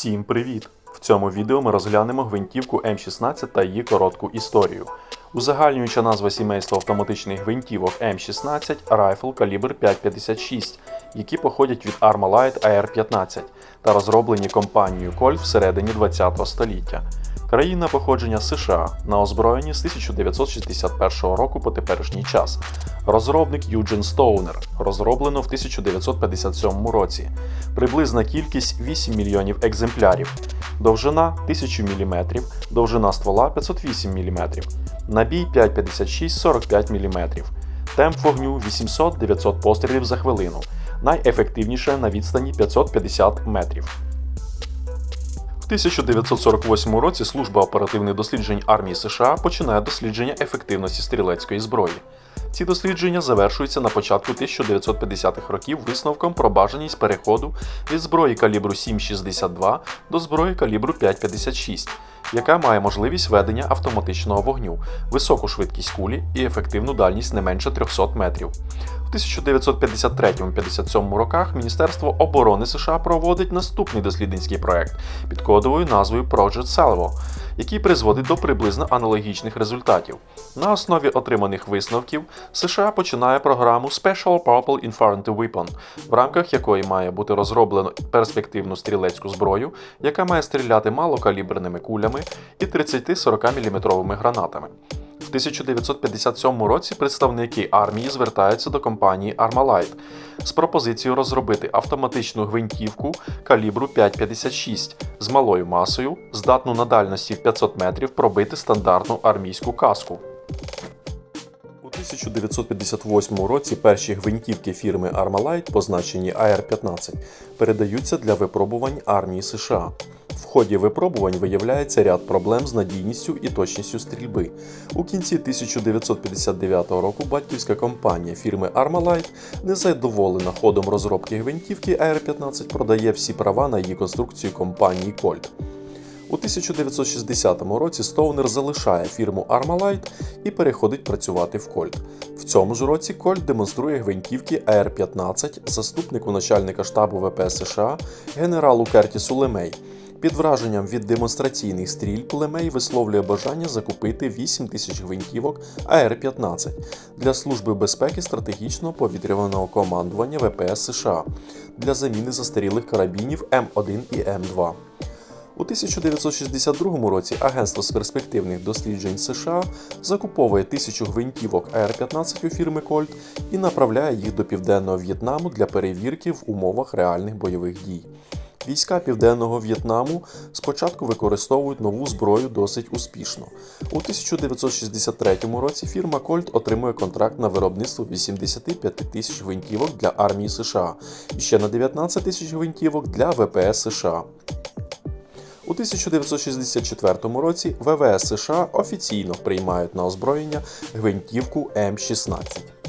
Всім привіт! В цьому відео ми розглянемо гвинтівку М16 та її коротку історію. Узагальнююча назва сімейства автоматичних гвинтівок М16 Rifle калібр 5,56, які походять від Armalite AR-15 та розроблені компанією Colt всередині ХХ століття. Країна походження США на озброєнні з 1961 року по теперішній час. Розробник Юджин Стоунер. Розроблено в 1957 році. Приблизна кількість 8 мільйонів екземплярів. Довжина 1000 мм, довжина ствола 508 мм. Набій 5,56-45 мм. Темп вогню 800-900 пострілів за хвилину. Найефективніше на відстані 550 метрів. В 1948 році служба оперативних досліджень армії США починає дослідження ефективності стрілецької зброї. Ці дослідження завершуються на початку 1950-х років висновком про бажаність переходу від зброї калібру 7,62 до зброї калібру 5,56, яка має можливість ведення автоматичного вогню, високу швидкість кулі і ефективну дальність не менше 300 метрів. В 1953-57 роках Міністерство оборони США проводить наступний дослідницький проект під кодовою назвою Project Salvo, який призводить до приблизно аналогічних результатів. На основі отриманих висновків США починає програму Special Purple Infantry Weapon, в рамках якої має бути розроблено перспективну стрілецьку зброю, яка має стріляти малокаліберними кулями і 30-40 мм гранатами. В 1957 році представники армії звертаються до компанії Armalite з пропозицією розробити автоматичну гвинтівку калібру 5,56 з малою масою, здатну на дальності в 500 метрів пробити стандартну армійську каску. У 1958 році перші гвинтівки фірми Armalite, позначені AR-15, передаються для випробувань армії США. В ході випробувань виявляється ряд проблем з надійністю і точністю стрільби. У кінці 1959 року батьківська компанія фірми Armalite, незадоволена ходом розробки гвинтівки AR-15, продає всі права на її конструкцію компанії Colt. У 1960 році Стоунер залишає фірму Armalite і переходить працювати в Colt. В цьому ж році Colt демонструє гвинтівки AR-15 заступнику начальника штабу ВП США генералу Кертісу Лемей. Під враженням від демонстраційних стрільб Лемей висловлює бажання закупити 8 тисяч гвинтівок АР-15 для Служби безпеки стратегічного повітряного командування ВПС США для заміни застарілих карабінів М1 і М2. У 1962 році Агентство з перспективних досліджень США закуповує тисячу гвинтівок АР-15 у фірми Colt і направляє їх до Південного В'єтнаму для перевірки в умовах реальних бойових дій. Війська Південного В'єтнаму спочатку використовують нову зброю досить успішно. У 1963 році фірма Colt отримує контракт на виробництво 85 тисяч гвинтівок для армії США і ще на 19 тисяч гвинтівок для ВПС США. У 1964 році ВВС США офіційно приймають на озброєння гвинтівку М16.